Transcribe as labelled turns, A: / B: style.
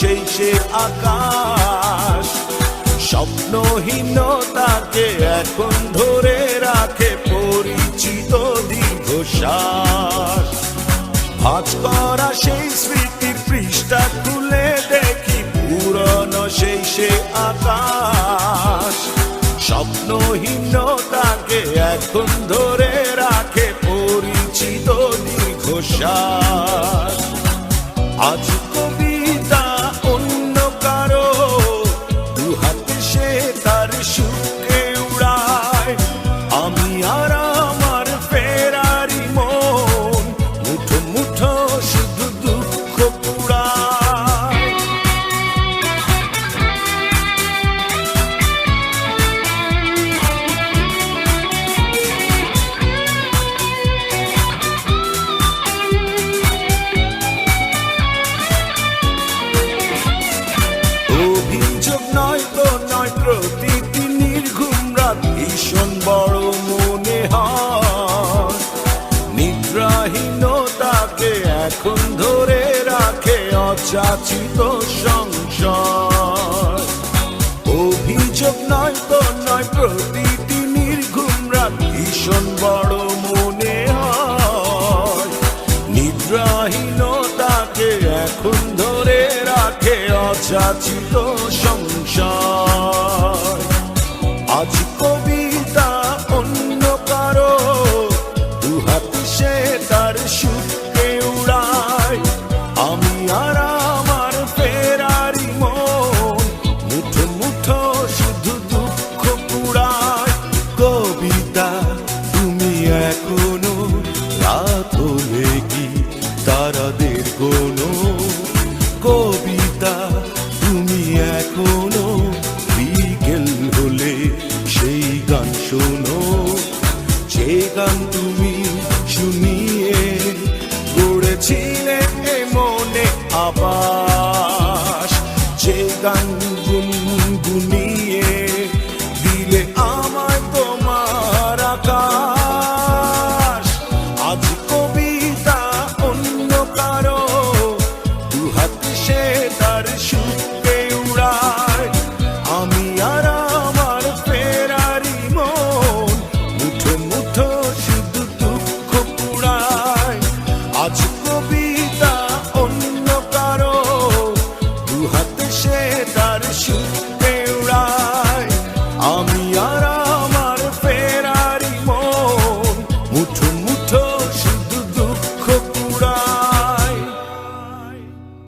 A: সেই সে আকাশ স্বপ্নহীনতাকে এখন ধরে রাখে পরিচিত দীর্ঘশ্বাস। ভাঁজ করা সেই স্মৃতির পৃষ্ঠা খুলে দেখি পুরনো সেই সে আকাশ। স্বপ্নহীনতাকে এখন ধরে রাখে পরিচিত দীর্ঘশ্বাস। আজ কবিতা প্রতিটি নির্ঘুম রাত ভীষণ বড় মনে হয় নিদ্রাহীনতাকে এখন ধরে রাখে অযাচিত সংসার। অভিযোগ নয় তো নয় প্রতিটি নির্ঘুম রাত ভীষণ বড় মনে হয় নিদ্রাহীনতাকে এখন ধরে রাখে অযাচিত সংসার। আজ কবিতা অন্য কারও। দুহাত সে তার আমি আর আমার ফেরারি মন, মুঠো মুঠো দুঃখ কুড়ায় কবিতা, তুমি এখনও রাত এ মনে আবাস। যে গান